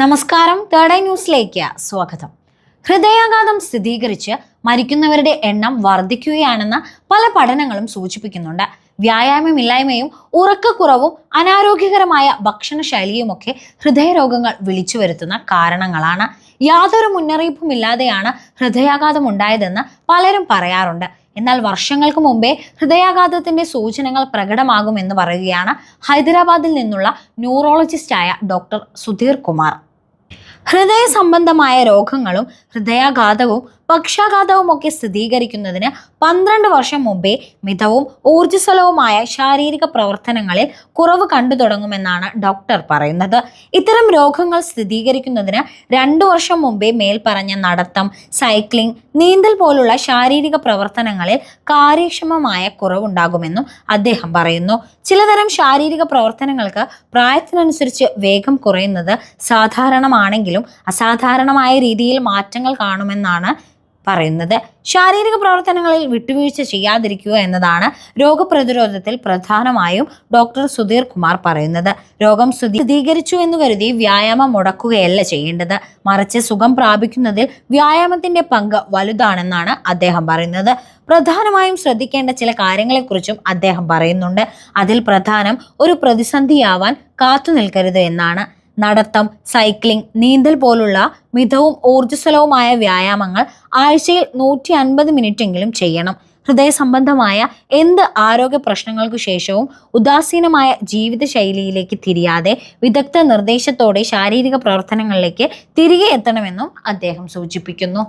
നമസ്കാരം third eye ന്യൂസിലേക്ക് സ്വാഗതം. ഹൃദയാഘാതം സ്ഥിരീകരിച്ച് മരിക്കുന്നവരുടെ എണ്ണം വർദ്ധിക്കുകയാണെന്ന് പല പഠനങ്ങളും സൂചിപ്പിക്കുന്നുണ്ട്. വ്യായാമമില്ലായ്മയും ഉറക്കക്കുറവും അനാരോഗ്യകരമായ ഭക്ഷണശൈലിയുമൊക്കെ ഹൃദയരോഗങ്ങൾ വിളിച്ചു വരുത്തുന്ന കാരണങ്ങളാണ്. യാതൊരു മുന്നറിയിപ്പുമില്ലാതെയാണ് ഹൃദയാഘാതം ഉണ്ടായതെന്ന് പലരും പറയാറുണ്ട്. എന്നാൽ വർഷങ്ങൾക്ക് മുമ്പേ ഹൃദയാഘാതത്തിന്റെ സൂചനകൾ പ്രകടമാകുമെന്ന് പറയുകയാണ് ഹൈദരാബാദിൽ നിന്നുള്ള ന്യൂറോളജിസ്റ്റായ ഡോക്ടർ സുധീർ കുമാർ. ഹൃദയ സംബന്ധമായ രോഗങ്ങളും ഹൃദയാഘാതവും പക്ഷാഘാതവും ഒക്കെ സ്ഥിരീകരിക്കുന്നതിന് പന്ത്രണ്ട് വർഷം മുമ്പേ മിതവും ഊർജസ്വലവുമായ ശാരീരിക പ്രവർത്തനങ്ങളിൽ കുറവ് കണ്ടു തുടങ്ങുമെന്നാണ് ഡോക്ടർ പറയുന്നത്. ഇത്തരം രോഗങ്ങൾ സ്ഥിരീകരിക്കുന്നതിന് രണ്ടു വർഷം മുമ്പേ മേൽപ്പറഞ്ഞ നടത്തം സൈക്ലിംഗ് നീന്തൽ പോലുള്ള ശാരീരിക പ്രവർത്തനങ്ങളിൽ കാര്യക്ഷമമായ കുറവുണ്ടാകുമെന്നും അദ്ദേഹം പറയുന്നു. ചിലതരം ശാരീരിക പ്രവർത്തനങ്ങൾക്ക് പ്രായത്തിനനുസരിച്ച് വേഗം കുറയുന്നത് സാധാരണമാണെങ്കിലും അസാധാരണമായ രീതിയിൽ മാറ്റങ്ങൾ കാണുമെന്നാണ് പറയുന്നത്. ശാരീരിക പ്രവർത്തനങ്ങളിൽ വിട്ടുവീഴ്ച ചെയ്യാതിരിക്കുക എന്നതാണ് രോഗപ്രതിരോധത്തിൽ പ്രധാനമായും ഡോക്ടർ സുധീർ കുമാർ പറയുന്നത്. രോഗം സ്ഥിരീകരിച്ചു എന്ന് കരുതി വ്യായാമം മുടക്കുകയല്ല ചെയ്യേണ്ടത്. മറിച്ച് സുഖം പ്രാപിക്കുന്നതിൽ വ്യായാമത്തിന്റെ പങ്ക് വലുതാണെന്നാണ് അദ്ദേഹം പറയുന്നത്. പ്രധാനമായും ശ്രദ്ധിക്കേണ്ട ചില കാര്യങ്ങളെക്കുറിച്ചും അദ്ദേഹം പറയുന്നുണ്ട്. അതിൽ പ്രധാനം ഒരു പ്രതിസന്ധിയാവാൻ കാത്തു നിൽക്കരുത് എന്നാണ്. നടത്തം സൈക്ലിംഗ് നീന്തൽ പോലുള്ള മിതവും ഊർജസ്വലവുമായ വ്യായാമങ്ങൾ ആഴ്ചയിൽ നൂറ്റി അൻപത് മിനിറ്റെങ്കിലും ചെയ്യണം. ഹൃദയ സംബന്ധമായ എന്ത് ആരോഗ്യ പ്രശ്നങ്ങൾക്കു ശേഷവും ഉദാസീനമായ ജീവിതശൈലിയിലേക്ക് തിരിയാതെ വിദഗ്ധ നിർദ്ദേശത്തോടെ ശാരീരിക പ്രവർത്തനങ്ങളിലേക്ക് തിരികെ എത്തണമെന്നും അദ്ദേഹം സൂചിപ്പിക്കുന്നു.